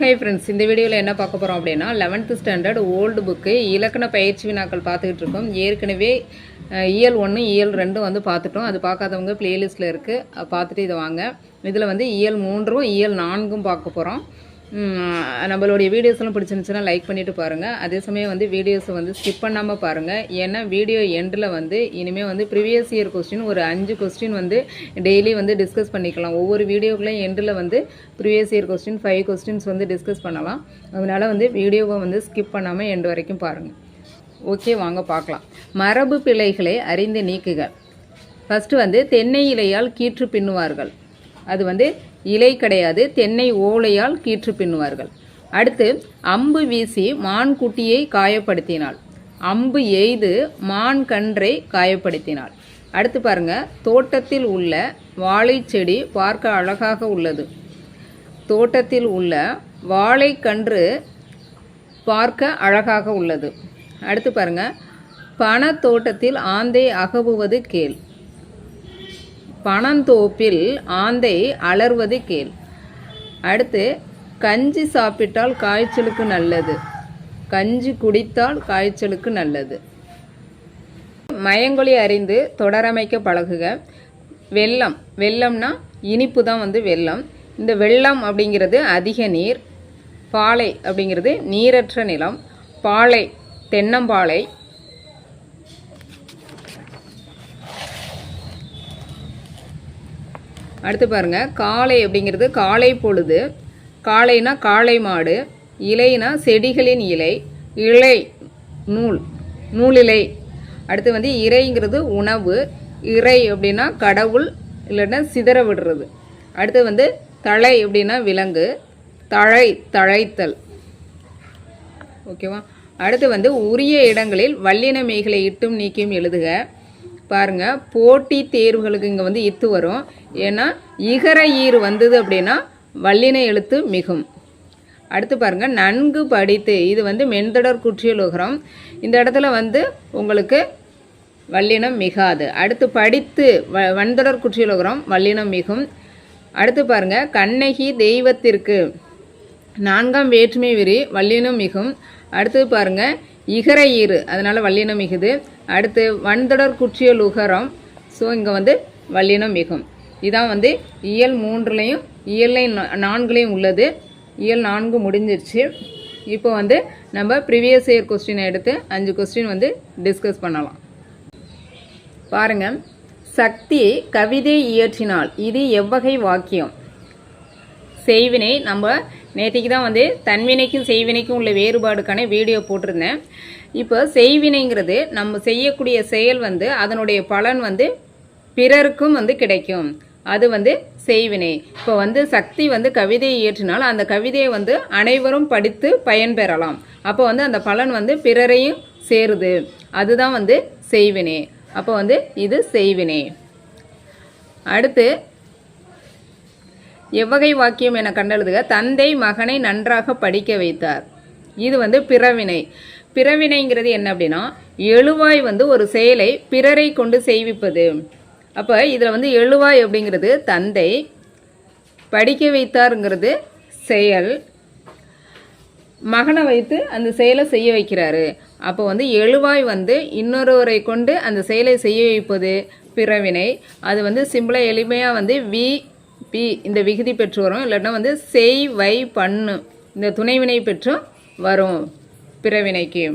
Hi friends இந்த வீடியோவில் என்ன பார்க்க போகிறோம் அப்படின்னா லெவன்த்து ஸ்டாண்டர்ட் ஓல்டு புக்கு இலக்கண பயிற்சி வினாக்கள் பார்த்துக்கிட்டு இருக்கோம். ஏற்கனவே இயல் ஒன்று இயல் ரெண்டும் வந்து பார்த்துட்டோம். அது பார்க்காதவங்க பிளேலிஸ்ட்டில் இருக்குது பார்த்துட்டு இதை வாங்க. இதில் வந்து இயல் மூன்றும் இயல் நான்கும் பார்க்க போகிறோம் நம்மளுடைய வீடியோஸ்லாம் பிடிச்சிருந்துச்சுன்னா லைக் பண்ணிவிட்டு பாருங்கள் அதே சமயம் வந்து வீடியோஸை வந்து ஸ்கிப் பண்ணாமல் பாருங்கள் ஏன்னா வீடியோ எண்டில் வந்து இனிமேல் வந்து ப்ரீவியஸ் இயர் கொஸ்டின் ஒரு அஞ்சு கொஸ்டின் வந்து டெய்லி வந்து டிஸ்கஸ் பண்ணிக்கலாம். ஒவ்வொரு வீடியோக்குள்ளேயும் எண்டில் வந்து previous year question five questions வந்து டிஸ்கஸ் பண்ணலாம். அதனால் வந்து வீடியோவை வந்து ஸ்கிப் பண்ணாமல் எண்டு வரைக்கும் பாருங்கள் ஓகே வாங்க பார்க்கலாம். மரபு பிழைகளை அறிந்து நீக்குகள் ஃபஸ்ட்டு வந்து தென்னை இலையால் கீற்று பின்னுவார்கள். அது வந்து இலை கிடையாது தென்னை ஓலையால் கீற்று பின்னுவார்கள். அடுத்து அம்பு வீசி மான் குட்டியை காயப்படுத்தினாள். அம்பு எய்து மான் கன்றை காயப்படுத்தினாள். அடுத்து பாருங்க தோட்டத்தில் உள்ள வாழை செடி பார்க்க அழகாக உள்ளது. தோட்டத்தில் உள்ள வாழைக்கன்று பார்க்க அழகாக உள்ளது. அடுத்து பாருங்க பணத்தோட்டத்தில் ஆந்தை அகவுவது கேள். பனந்தோப்பில் ஆந்தை அலர்வது கேள். அடுத்து கஞ்சி சாப்பிட்டால் காய்ச்சலுக்கு நல்லது. கஞ்சி குடித்தால் காய்ச்சலுக்கு நல்லது. மயங்கொலி அறிந்து தொடரமைக்க பழகுக. வெள்ளம். வெல்லம்னா இனிப்பு தான் வந்து வெள்ளம். இந்த வெள்ளம் அப்படிங்கிறது அதிக நீர். பாலை அப்படிங்கிறது நீரற்ற நிலம். பாலை தென்னம்பாலை அடுத்து பாருங்க காளை அப்படிங்கிறது காளை பொழுது. காளைனா காளை மாடு இலைனா செடிகளின் இலை இலை நூல் நூலிலை. அடுத்து வந்து இறைங்கிறது உணவு இறை அப்படின்னா கடவுள் இல்லைன்னா சிதற விடுறது. அடுத்து வந்து தழை அப்படின்னா விலங்கு தழை தழைத்தல். ஓகேவா? அடுத்து வந்து உரிய இடங்களில் வல்லின மேகலை இட்டும் நீக்கியும் எழுதுக. பாருங்க போட்டி தேர்வுகளுக்கு இங்கே வந்து இத்து வரும். ஏன்னா இகர ஈர் வந்தது அப்படின்னா வல்லின எழுத்து மிகும். அடுத்து பாருங்க நன்கு படித்து இது வந்து மென்தொடர் குற்றியலுகரம். இந்த இடத்துல வந்து உங்களுக்கு வல்லினம் மிகாது. அடுத்து படித்து வ வன்தொடர் குற்றியலுகரம் வல்லினம் மிகும். அடுத்து பாருங்கள் கண்ணகி தெய்வத்திற்கு நான்காம் வேற்றுமை விரி வல்லினம் மிகும். அடுத்தது பாருங்க இகர ஈறு அதனால் வல்லினம் மிகுது. அடுத்து வன்தொடர் குற்றியல் உகரம் ஸோ இங்கே வந்து வல்லினம் மிகும். இதான் வந்து இயல் மூன்றுலையும் இயல்லை நான்குலையும் உள்ளது. இயல் நான்கு முடிஞ்சிருச்சு. இப்போ வந்து நம்ம ப்ரிவியஸ் இயர் கொஸ்டினை எடுத்து அஞ்சு கொஸ்டின் வந்து டிஸ்கஸ் பண்ணலாம். பாருங்க சக்தி கவிதை இயற்றினால் இது எவ்வகை வாக்கியம்? செய்வினை நம்ம நேற்றுக்கு தான் வந்து தன்வினைக்கும் செய்வினைக்கும் உள்ள வேறுபாடுக்கான வீடியோ போட்டிருந்தேன். இப்போ செய்வினைங்கிறது நம்ம செய்யக்கூடிய செயல் வந்து அதனுடைய பலன் வந்து பிறருக்கும் வந்து கிடைக்கும். அது வந்து செய்வினை. இப்போ வந்து சக்தி வந்து கவிதையை இயற்றினால் அந்த கவிதையை வந்து அனைவரும் படித்து பயன்பெறலாம் அப்போ வந்து அந்த பலன் வந்து பிறரையும் சேருது. அதுதான் வந்து செய்வினை. அப்போ வந்து இது செய்வினை. அடுத்து எவ்வகை வாக்கியம் என கண்டெழுதுக தந்தை மகனை நன்றாக படிக்க வைத்தார். இது வந்து பிறவினை. பிறவினைங்கிறது என்ன அப்படின்னா எழுவாய் வந்து ஒரு செயலை பிறரை கொண்டு செய்விப்பது. அப்போ இதில் வந்து எழுவாய் அப்படிங்கிறது தந்தை படிக்க வைத்தாருங்கிறது செயல். மகனை வைத்து அந்த செயலை செய்ய வைக்கிறாரு. அப்போ வந்து எழுவாய் வந்து இன்னொருவரை கொண்டு அந்த செயலை செய்ய வைப்பது பிறவினை. அது வந்து சிம்பிளாக எளிமையாக வந்து வி பி இந்த விகுதி பெற்று வரும். இல்லைன்னா வந்து செய் வை பண்ணு. இந்த துணைவினை பெற்று வரும் பிறவினைக்கு.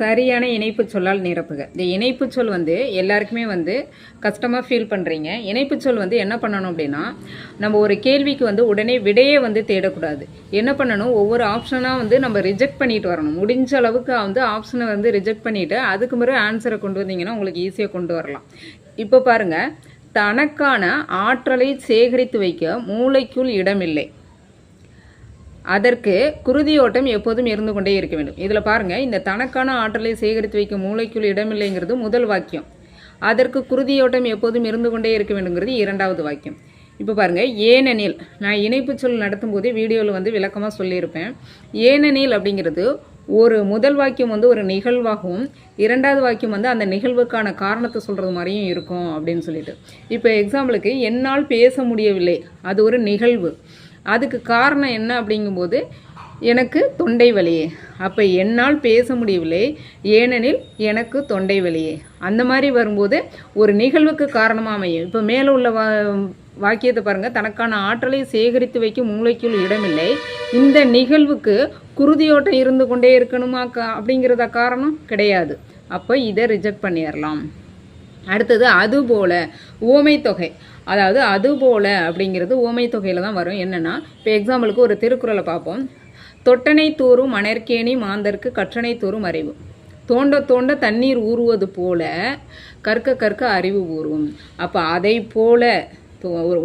சரியான இணைப்பு சொல்லால் நிரப்புக. இந்த இணைப்பு சொல் வந்து எல்லாருக்குமே வந்து கஷ்டமாக ஃபீல் பண்ணுறீங்க இணைப்பு சொல் வந்து என்ன பண்ணணும் அப்படின்னா நம்ம ஒரு கேள்விக்கு வந்து உடனே விடையே வந்து தேடக்கூடாது. என்ன பண்ணணும்? ஒவ்வொரு ஆப்ஷனாக வந்து நம்ம ரிஜெக்ட் பண்ணிட்டு வரணும். முடிஞ்ச அளவுக்கு வந்து ஆப்ஷனை வந்து ரிஜெக்ட் பண்ணிவிட்டு அதுக்கு முறை ஆன்சரை கொண்டு வந்தீங்கன்னா உங்களுக்கு ஈஸியாக கொண்டு வரலாம். இப்போ பாருங்க. தனக்கான ஆற்றலை சேகரித்து வைக்க மூளைக்குள் இடமில்லை. அதற்கு குருதியோட்டம் எப்போதும் இருந்து கொண்டே இருக்க வேண்டும். இதில் பாருங்கள் இந்த தனக்கான ஆற்றலை சேகரித்து வைக்க மூளைக்குள் இடமில்லைங்கிறது முதல் வாக்கியம். அதற்கு குருதியோட்டம் எப்போதும் இருந்து கொண்டே இருக்க வேண்டுங்கிறது இரண்டாவது வாக்கியம். இப்போ பாருங்கள் ஏனெனில் நான் இணைப்பு சொல் நடத்தும் போதே வீடியோவில் வந்து விளக்கமாக சொல்லியிருப்பேன். ஏனெனில் அப்படிங்கிறது ஒரு முதல் வாக்கியம் வந்து ஒரு நிகழ்வாகவும் இரண்டாவது வாக்கியம் வந்து அந்த நிகழ்வுக்கான காரணத்தை சொல்கிறது மாதிரியும் இருக்கும் அப்படின்னு சொல்லிட்டு. இப்போ எக்ஸாம்பிளுக்கு என்னால் பேச முடியவில்லை. அது ஒரு நிகழ்வு. அதுக்கு காரணம் என்ன அப்படிங்கும்போது எனக்கு தொண்டை வலியே. அப்போ என்னால் பேச முடியவில்லை. ஏனெனில் எனக்கு தொண்டை வலியே. அந்த மாதிரி வரும்போது ஒரு நிகழ்வுக்கு காரணமாக அமையும். இப்போ மேலே உள்ள வா வாக்கியத்தை பாருங்கள் தனக்கான ஆற்றலை சேகரித்து வைக்கும் மூளைக்குள் இடமில்லை. இந்த நிகழ்வுக்கு குருதியோட்டம் இருந்து கொண்டே இருக்கணுமா அப்படிங்கிறத காரணம் கிடையாது. அப்போ இதை ரிஜெக்ட் பண்ணிடலாம். அடுத்தது அதுபோல ஓமை தொகை. அதாவது அதுபோல அப்படிங்கிறது ஓமை தொகையில் தான் வரும். என்னென்னா இப்போ எக்ஸாம்பிளுக்கு ஒரு திருக்குறளை பார்ப்போம். தொட்டனை தூறும் மணற்கேணி மாந்தர்க்கு கற்றனை தூறும் அறிவு. தோண்ட தோண்ட தண்ணீர் ஊறுவது போல கற்க கற்க அறிவு ஊறும். அப்போ அதை போல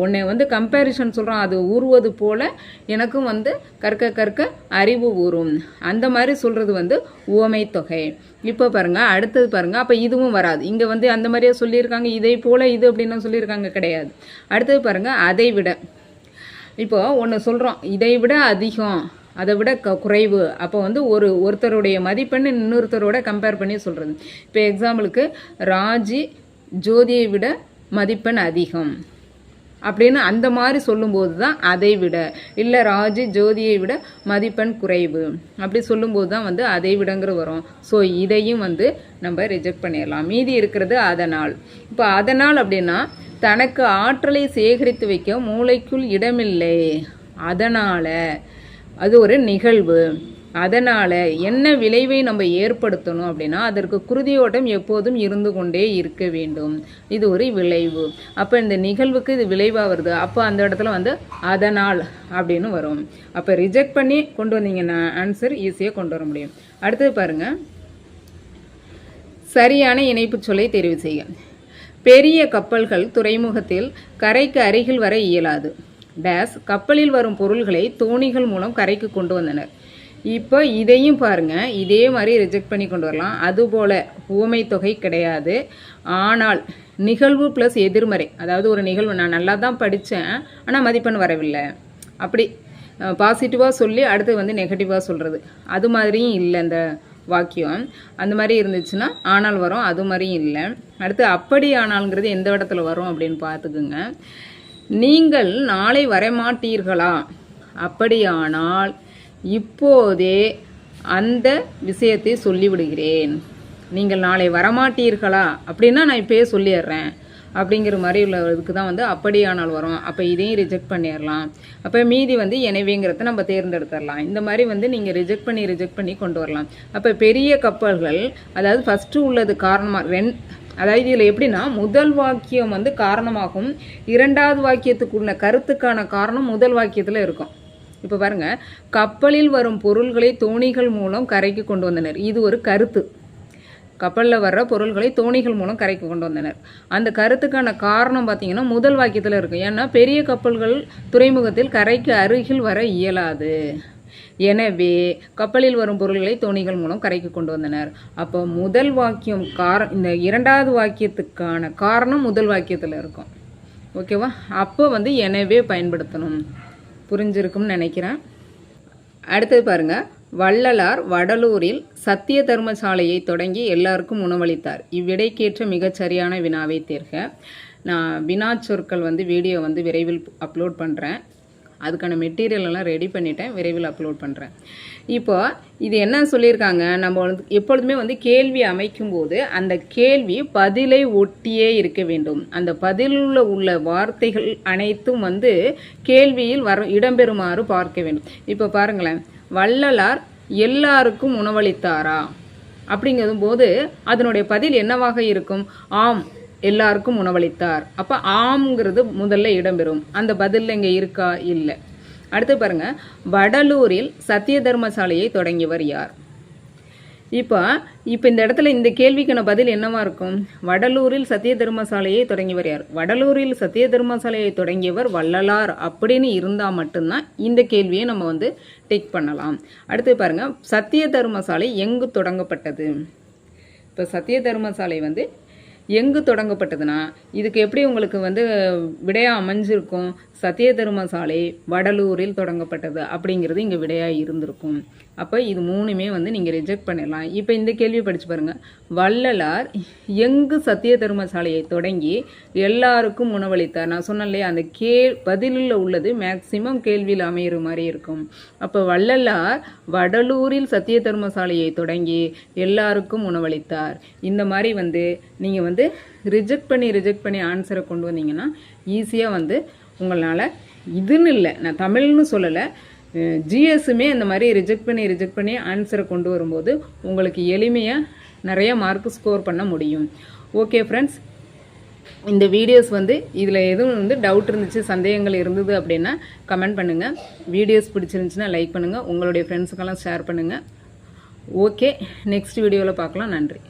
ஒன்றை வந்து கம்பேரிசன் சொல்கிறோம் அது ஊறுவது போல எனக்கும் வந்து கற்க கற்க அறிவு ஊறும். அந்த மாதிரி சொல்கிறது வந்து உவமை தொகை. இப்போ பாருங்கள் அடுத்தது பாருங்கள் அப்போ இதுவும் வராது. இங்கே வந்து அந்த மாதிரியே சொல்லியிருக்காங்க இதை போல் இது அப்படின்னு சொல்லியிருக்காங்க கிடையாது. அடுத்தது பாருங்கள் அதை விட. இப்போ ஒன்று சொல்கிறோம் இதை விட அதிகம் அதை விட க குறைவு. அப்போ வந்து ஒரு ஒருத்தருடைய மதிப்பெண் இன்னொருத்தரோட கம்பேர் பண்ணி சொல்கிறது இப்போ எக்ஸாம்பிளுக்கு ராஜி ஜோதியை விட மதிப்பெண் அதிகம். அப்படின்னு அந்த மாதிரி சொல்லும்போது தான் அதை விட. இல்லை ராஜு ஜோதியை விட மதிப்பெண் குறைவு. அப்படி சொல்லும்போது தான் வந்து அதை விடங்கிற வரும். ஸோ இதையும் வந்து நம்ம ரிஜெக்ட் பண்ணிடலாம். மீதி இருக்கிறது அதனால். இப்போ அதனால் அப்படின்னா தனக்கு ஆற்றலை சேகரித்து வைக்க மூளைக்குள் இடமில்லை. அதனால் அது ஒரு நிகழ்வு. அதனால் என்ன விளைவை நம்ம ஏற்படுத்தணும் அப்படின்னா அதற்கு குருதியோட்டம் எப்போதும் இருந்து கொண்டே இருக்க வேண்டும். இது ஒரு விளைவு. அப்போ இந்த நிகழ்வுக்கு இது விளைவாக வருது. அப்போ அந்த இடத்துல வந்து அதனால் அப்படின்னு வரும். அப்போ ரிஜெக்ட் பண்ணி கொண்டு வந்தீங்கன்னா ஆன்சர் ஈஸியாக கொண்டு வர முடியும். அடுத்தது பாருங்கள் சரியான இணைப்பு சொல்லை தெரிவு செய்ய பெரிய கப்பல்கள் துறைமுகத்தில் கரைக்கு அருகில் வர இயலாது. டேஸ் கப்பலில் வரும் பொருள்களை தோணிகள் மூலம் கரைக்கு கொண்டு வந்தனர். இப்போ இதையும் பாருங்க. இதே மாதிரி ரிஜெக்ட் பண்ணி கொண்டு வரலாம். அதுபோல் ஊமை தொகை கிடையாது. ஆனால் நிகழ்வு ப்ளஸ் எதிர்மறை. அதாவது ஒரு நிகழ்வு நான் நல்லா தான் படித்தேன் ஆனால் மதிப்பெண் வரவில்லை. அப்படி பாசிட்டிவாக சொல்லி அடுத்து வந்து நெகட்டிவாக சொல்கிறது அது மாதிரியும் இல்லை இந்த வாக்கியம். அந்த மாதிரி இருந்துச்சுன்னா ஆனால் வரும் அது மாதிரியும் இல்லை. அடுத்து அப்படி ஆனால்ங்கிறது எந்த இடத்துல வரும் அப்படின்னு பார்த்துக்குங்க. நீங்கள் நாளை வரமாட்டீர்களா அப்படியானால் இப்போதே அந்த விஷயத்தை சொல்லிவிடுகிறேன். நீங்கள் நாளை வரமாட்டீர்களா? அப்படின்னா நான் இப்போயே சொல்லிடுறேன் அப்படிங்கிற மாதிரி உள்ளதுக்கு தான் வந்து அப்படியானால் வரும். அப்போ இதையும் ரிஜெக்ட் பண்ணிடலாம் அப்போ மீதி வந்து எனவேங்கிறத நம்ம தேர்ந்தெடுத்துடலாம் இந்த மாதிரி வந்து நீங்கள் ரிஜெக்ட் பண்ணி ரிஜெக்ட் பண்ணி கொண்டு வரலாம். அப்போ பெரிய கப்பல்கள் அதாவது ஃபஸ்ட்டு உள்ளது காரணமாக ரெண் அதாவது இதில் எப்படின்னா முதல் வாக்கியம் வந்து காரணமாகும். இரண்டாவது வாக்கியத்துக்குள்ள கருத்துக்கான காரணம் முதல் வாக்கியத்தில் இருக்கும். இப்போ பாருங்க கப்பலில் வரும் பொருள்களை தோணிகள் மூலம் கரைக்கு கொண்டு வந்தனர். இது ஒரு கருத்து. கப்பலில் வர்ற பொருள்களை தோணிகள் மூலம் கரைக்கு கொண்டு வந்தனர். அந்த கருத்துக்கான காரணம் பார்த்தீங்கன்னா முதல் வாக்கியத்தில் இருக்கும் ஏன்னா பெரிய கப்பல்கள் துறைமுகத்தில் கரைக்கு அருகில் வர இயலாது. எனவே கப்பலில் வரும் பொருள்களை தோணிகள் மூலம் கரைக்கு கொண்டு வந்தனர். அப்போ முதல் வாக்கியம் கார இந்த இரண்டாவது வாக்கியத்துக்கான காரணம் முதல் வாக்கியத்தில் இருக்கும். ஓகேவா? அப்போ வந்து எனவே பயன்படுத்தணும். புரிஞ்சிருக்கும்னு நினைக்கிறேன். அடுத்தது பாருங்க. வள்ளலார் வடலூரில் சத்திய தர்மசாலையை தொடங்கி எல்லாருக்கும் உணவளித்தார். இவ்விடைக்கேற்ற மிகச்சரியான வினாவை தேர்க. நான் வினா சொற்கள் வந்து வீடியோ வந்து விரைவில் அப்லோட் பண்ணுறேன் அதுக்கான மெட்டீரியல் எல்லாம் ரெடி பண்ணிட்டேன். விரைவில் அப்லோட் பண்ணுறேன் இப்போ இது என்ன சொல்லியிருக்காங்க? நம்ம வந்து எப்பொழுதுமே வந்து கேள்வி அமைக்கும்போது அந்த கேள்வி பதிலை ஒட்டியே இருக்க வேண்டும். அந்த பதிலில் உள்ள வார்த்தைகள் அனைத்தும் வந்து கேள்வியில் வர இடம்பெறுமாறு பார்க்க வேண்டும். இப்போ பாருங்களேன். வள்ளலார் எல்லாருக்கும் உணவளித்தாரா? அப்படிங்கும் போது அதனுடைய பதில் என்னவாக இருக்கும்? ஆம் எல்லாருக்கும் உணவளித்தார். அப்போ ஆம்ங்கிறது முதல்ல இடம்பெறும். அந்த பதில் இங்கே இருக்கா? இல்லை. அடுத்து பாருங்க. வடலூரில் சத்திய தர்மசாலையை தொடங்கியவர் யார்? இப்போ இப்போ இந்த இடத்துல இந்த கேள்விக்கான பதில் என்னவா இருக்கும்? வடலூரில் சத்திய தர்மசாலையை தொடங்கியவர் யார்? வடலூரில் சத்திய தர்மசாலையை தொடங்கியவர் வள்ளலார் அப்படின்னு இருந்தால் மட்டும்தான் இந்த கேள்வியை நம்ம வந்து டேக் பண்ணலாம். அடுத்து பாருங்க. சத்திய தர்மசாலை எங்கு தொடங்கப்பட்டது? இப்போ சத்திய தர்மசாலை வந்து எங்கு தொடங்கப்பட்டதுன்னா இதுக்கு எப்படி உங்களுக்கு வந்து விடையாக அமைஞ்சிருக்கும்? சத்திய தர்மசாலை வடலூரில் தொடங்கப்பட்டது அப்படிங்கிறது இங்கே விடையாக இருந்திருக்கும். அப்போ இது மூணுமே வந்து நீங்கள் ரிஜெக்ட் பண்ணிடலாம். இப்போ இந்த கேள்வி படித்து பாருங்கள் வள்ளலார் எங்கு சத்திய தர்மசாலையை தொடங்கி எல்லாருக்கும் உணவளித்தார் நான் சொன்னேன் இல்லையா அந்த கே பதிலில் உள்ளது மேக்சிமம் கேள்வியில் அமையிற மாதிரி இருக்கும். அப்போ வள்ளலார் வடலூரில் சத்திய தர்மசாலையை தொடங்கி எல்லாருக்கும் உணவளித்தார் இந்த மாதிரி வந்து நீங்கள் வந்து ரிஜெக்ட் பண்ணி ரிஜெக்ட் பண்ணி ஆன்சரை கொண்டு வந்தீங்கன்னா ஈஸியாக வந்து உங்களால் இதுன்னு இல்லை நான் தமிழ்னு சொல்லலை ஜிஎஸ்ஸுமே அந்த மாதிரி ரிஜெக்ட் பண்ணி ரிஜெக்ட் பண்ணி ஆன்சரை கொண்டு வரும்போது உங்களுக்கு எளிமையாக நிறைய மார்க் ஸ்கோர் பண்ண முடியும். ஓகே ஃப்ரெண்ட்ஸ் இந்த வீடியோஸ் வந்து இதில் எதுவும் வந்து டவுட் இருந்துச்சு சந்தேகங்கள் இருந்தது அப்படின்னா கமெண்ட் பண்ணுங்கள் வீடியோஸ் பிடிச்சிருந்துச்சுன்னா லைக் பண்ணுங்கள் உங்களுடைய ஃப்ரெண்ட்ஸுக்கெல்லாம் ஷேர் பண்ணுங்கள் ஓகே நெக்ஸ்ட் வீடியோவில் பார்க்கலாம். நன்றி.